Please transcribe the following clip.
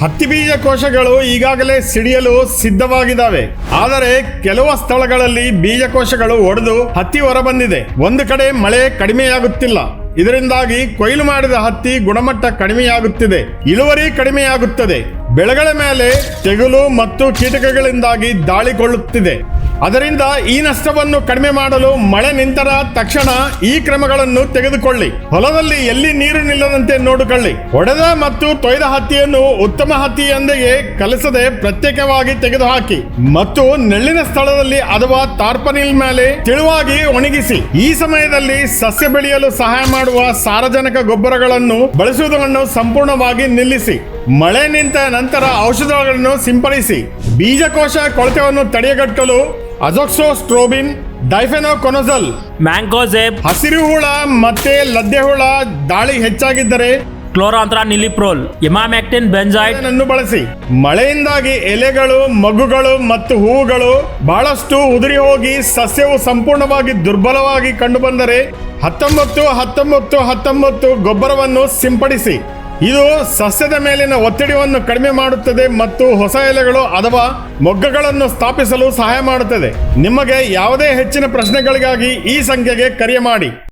ಹತ್ತಿ ಬೀಜ ಕೋಶಗಳು ಈಗಾಗಲೇ ಸಿಡಿಯಲು ಸಿದ್ಧವಾಗಿದ್ದಾವೆ. ಆದರೆ ಕೆಲವು ಸ್ಥಳಗಳಲ್ಲಿ ಬೀಜಕೋಶಗಳು ಒಡೆದು ಹತ್ತಿ ಹೊರಬಂದಿದೆ. ಒಂದು ಕಡೆ ಮಳೆ ಕಡಿಮೆಯಾಗುತ್ತಿಲ್ಲ. ಇದರಿಂದಾಗಿ ಕೊಯ್ಲು ಮಾಡಿದ ಹತ್ತಿ ಗುಣಮಟ್ಟ ಕಡಿಮೆಯಾಗುತ್ತಿದೆ. ಇಳುವರಿ ಕಡಿಮೆಯಾಗುತ್ತದೆ. ಬೆಳೆಗಳ ಮೇಲೆ ತೆಗುಲು ಮತ್ತು ಕೀಟಕಗಳಿಂದಾಗಿ ದಾಳಿಕೊಳ್ಳುತ್ತಿದೆ ಅದರಿಂದ ಈ ನಷ್ಟವನ್ನು ಕಡಿಮೆ ಮಾಡಲು ಮಳೆ ನಿಂತರ ತಕ್ಷಣ ಈ ಕ್ರಮಗಳನ್ನು ತೆಗೆದುಕೊಳ್ಳಿ. ಹೊಲದಲ್ಲಿ ಎಲ್ಲಿ ನೀರು ನಿಲ್ಲದಂತೆ ನೋಡಿಕೊಳ್ಳಿ. ಒಡೆದ ಮತ್ತು ತೊಯ್ದ ಹತ್ತಿಯನ್ನು ಉತ್ತಮ ಹತ್ತಿಯೊಂದಿಗೆ ಕಲಸದೆ ಪ್ರತ್ಯೇಕವಾಗಿ ತೆಗೆದುಹಾಕಿ. ಮತ್ತು ನೆಳ್ಳಿನ ಸ್ಥಳದಲ್ಲಿ ಅಥವಾ ತಾರ್ಪನಿಲ್ ಮೇಲೆ ತಿಳುವಾಗಿ ಒಣಗಿಸಿ. ಈ ಸಮಯದಲ್ಲಿ ಸಸ್ಯ ಬೆಳೆಯಲು ಸಹಾಯ ಮಾಡುವ ಸಾರಜನಕ ಗೊಬ್ಬರಗಳನ್ನು ಬಳಸುವುದನ್ನು ಸಂಪೂರ್ಣವಾಗಿ ನಿಲ್ಲಿಸಿ. ಮಳೆ ನಿಂತ ನಂತರ ಔಷಧಗಳನ್ನು ಸಿಂಪಡಿಸಿ. ಬೀಜಕೋಶ ಕೊಳೆತವನ್ನು ತಡೆಗಟ್ಟಲು ಅಜೋಕ್ಸೋಸ್ಟ್ರೋಬಿನ್ ಡೈಫೆನೋಕೊನಜಲ್ ಮ್ಯಾಂಕೋಸೆಪ್ ಹಸಿರು ಹುಳ ಮತ್ತೆ ಲದ್ದೆ ಹುಳ ದಾಳಿ ಹೆಚ್ಚಾಗಿದ್ದರೆ ಕ್ಲೋರಾಂತ್ರ ನಿಲಿಪ್ರೋಲ್ ಎಮಾಮ್ಯಾಕ್ಟಿನ್ ಬೆಂಜಾಯ್ಡ್. ಅನ್ನು ಬಳಸಿ. ಮಳೆಯಿಂದಾಗಿ ಎಲೆಗಳು ಮಗುಗಳು ಮತ್ತು ಹೂವುಗಳು ಬಹಳಷ್ಟು ಉದುರಿ ಹೋಗಿ ಸಸ್ಯವು ಸಂಪೂರ್ಣವಾಗಿ ದುರ್ಬಲವಾಗಿ ಕಂಡುಬಂದರೆ ಹತ್ತೊಂಬತ್ತು ಹತ್ತೊಂಬತ್ತು ಹತ್ತೊಂಬತ್ತು ಗೊಬ್ಬರವನ್ನು ಸಿಂಪಡಿಸಿ. ಇದು ಸಸ್ಯದ ಮೇಲಿನ ಒತ್ತಡವನ್ನು ಕಡಿಮೆ ಮಾಡುತ್ತದೆ ಮತ್ತು ಹೊಸ ಎಲೆಗಳು ಅಥವಾ ಮೊಗ್ಗಗಳನ್ನು ಸ್ಥಾಪಿಸಲು ಸಹಾಯ ಮಾಡುತ್ತದೆ. ನಿಮಗೆ ಯಾವುದೇ ಹೆಚ್ಚಿನ ಪ್ರಶ್ನೆಗಳಿಗಾಗಿ ಈ ಸಂಖ್ಯೆಗೆ ಕರೆ ಮಾಡಿ.